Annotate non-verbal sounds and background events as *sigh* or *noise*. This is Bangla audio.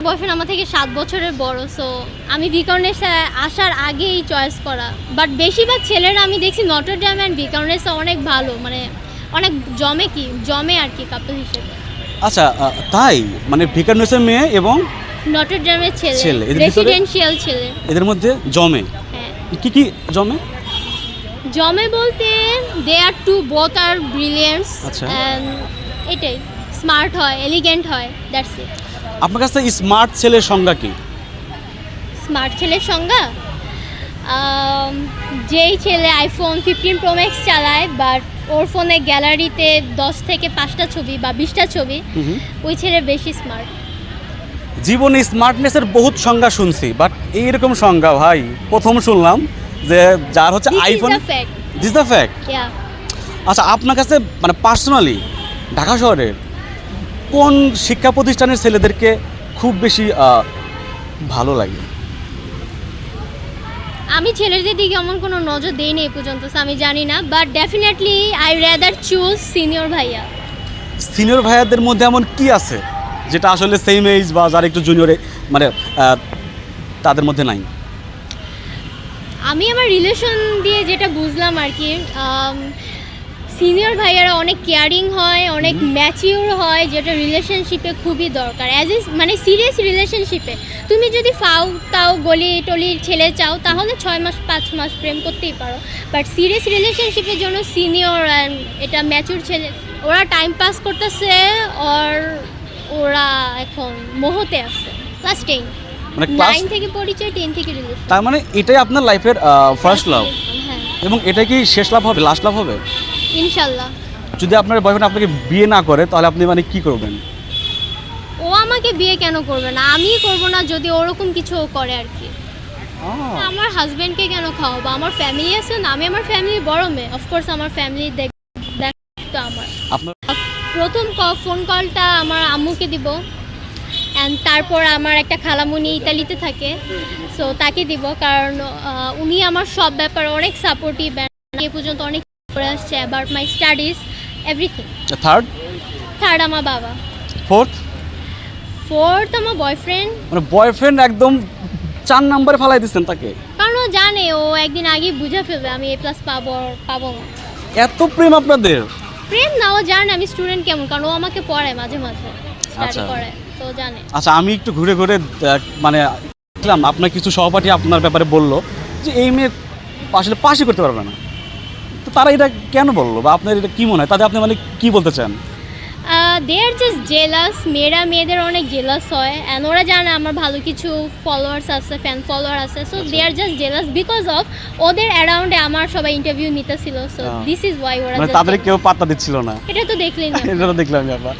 বয়ফ্রেন্ড আমার থেকে সাত বছরের বড় সো আমি ভিকারনেসে আসার আগেই চয়েস করা। বাট বেশিরভাগ ছেলেরা আমি দেখছি নটরডাম অ্যান্ড ভিকারনেসে অনেক ভালো মানে অনেক জমে কি জমে আর কি কাপল হিসেবে। আচ্ছা তাই? মানে ভিকারনেসের মেয়ে এবং নটরডামের ছেলে ছেলে, এদের ভিতরে- রেসিডেন্সিয়াল ছেলে। এদের মধ্যে জমে। হ্যাঁ। কি কি জমে? জমে বলতে দে আর টু বোথ আর ব্রিলিয়েন্টস আচ্ছা। এটাই স্মার্ট হয় এলিগেন্ট হয় দ্যাটস ইট আপনার কাছে স্মার্ট ছেলের সংজ্ঞা কি? স্মার্ট ছেলের সংজ্ঞা? যেই ছেলে আইফোন ফিফটিন প্রো ম্যাক্স চালায় বাট ওর ফোনে গ্যালারিতে দশ থেকে পাঁচটা ছবি বা বিশটা ছবি ওই ছেলে বেশি স্মার্ট জীবনে স্মার্টনেসের বহুত সংজ্ঞা শুনছি বাট এইরকম সংজ্ঞা ভাই প্রথম শুনলাম যে যার হচ্ছে আইফোন দিস দ্য ফ্যাক্ট আচ্ছা আপনার কাছে মানে পার্সোনালি ঢাকা শহরের কোন শিক্ষা প্রতিষ্ঠানের ছেলেদেরকে খুব বেশি ভালো লাগে? আমি ছেলেদের দিকে এমন কোনো নজর দেইনি এই পর্যন্ত আমি জানি না but definitely I rather choose senior ভাইয়া। সিনিয়র ভাইয়াদের মধ্যে এমন কি আছে যেটা আসলে সেম এজ বা যারা একটু জুনিয়রে মানে তাদের মধ্যে নাই? আমি আমার রিলেশন দিয়ে যেটা বুঝলাম আর কি সিনিয়র ভাইয়ারা অনেক কেয়ারিং হয় অনেক ম্যাচিওর হয় যেটা রিলেশনশিপে খুবই দরকার। অ্যাজ এ মানে সিরিয়াস রিলেশনশিপে তুমি যদি ফাউ তাও গলি টলির ছেলে চাও তাহলে ছয় মাস পাঁচ মাস প্রেম করতেই পারো। বাট সিরিয়াস রিলেশনশিপের জন্য সিনিয়র এটা ম্যাচিওর ছেলে ওরা টাইম পাস করতেছে আর ওরা এখন মোহতে আছে। ক্লাস টেন মানে ক্লাস নাইন থেকে পরিচয় টেন থেকে রিলেশন তার মানে এটাই আপনার লাইফের ফার্স্ট লাভ এবং এটা কি শেষ লাভ হবে লাস্ট লাভ হবে? ইনশাল্লাহ। যদি আপনার বয়ফ্রেন্ড আপনাকে বিয়ে না করে তাহলে আপনি মানে কি করবেন? ও আমাকে বিয়ে কেন করবে না? আমি করব না যদি ওরকম কিছু ও করে আর কি। আমার হাজবেন্ডকে কেন খাওয়াবো? আমার ফ্যামিলি আছে না? আমি আমার ফ্যামিলি বড় মেয়ে। অফকোর্স আমার ফ্যামিলি দেখ দেখ তো আমার। আপনার প্রথম ফোন কলটা আমার আম্মুকে দিব। অ্যান্ড তারপর আমার একটা খালামুনি ইতালিতে থাকে। সো তাকে দিব। কারণ উনি আমার সব ব্যাপারে অনেক সাপোর্টিভ এ পর্যন্ত অনেক করে আসছে about my studies everything third third আমার বাবা ফোর্থ ফোর্থ আমার বয়ফ্রেন্ড মানে বয়ফ্রেন্ড একদম চার নাম্বারে ফালাই দিচ্ছেন তাকে। কারণ ও জানে ও একদিন আগে বুঝে ফেলবে আমি এ প্লাস পাবো পাবো না। এত প্রেম আপনাদের? প্রেম না ও জানে আমি স্টুডেন্ট কেমন কারণ ও আমাকে পড়ায় মাঝে মাঝে আচ্ছা। করায় তো ও জানে। আচ্ছা আমি একটু ঘুরে ঘুরে দেখ- মানে দেখলাম আপনার কিছু সহপাঠী আপনার ব্যাপারে বলল যে এই মেয়ে আসলে পাশই করতে পারবে না। তো তারা এটা কেন বলল? বা আপনার এটা কি মনে হয়? তাদের আপনি মানে কি বলতে চান? দে আর জাস্ট জেলাস মেয়েরা মেয়েদের অনেক জেলাস হয় অ্যান্ড ওরা জানে আমার ভালো কিছু ফলোয়ার্স আছে ফ্যান ফলোয়ার আছে so they are just jealous because of ওদের অ্যারাউন্ডে আমার সবাই ইন্টারভিউ নিতেছিল সো দিস ইজ ওয়াই ওরা মানে তাদের কেউ পাত্তা দিচ্ছিল না। এটা তো দেখলেন *laughs* এটা তো দেখলাম ব্যাপার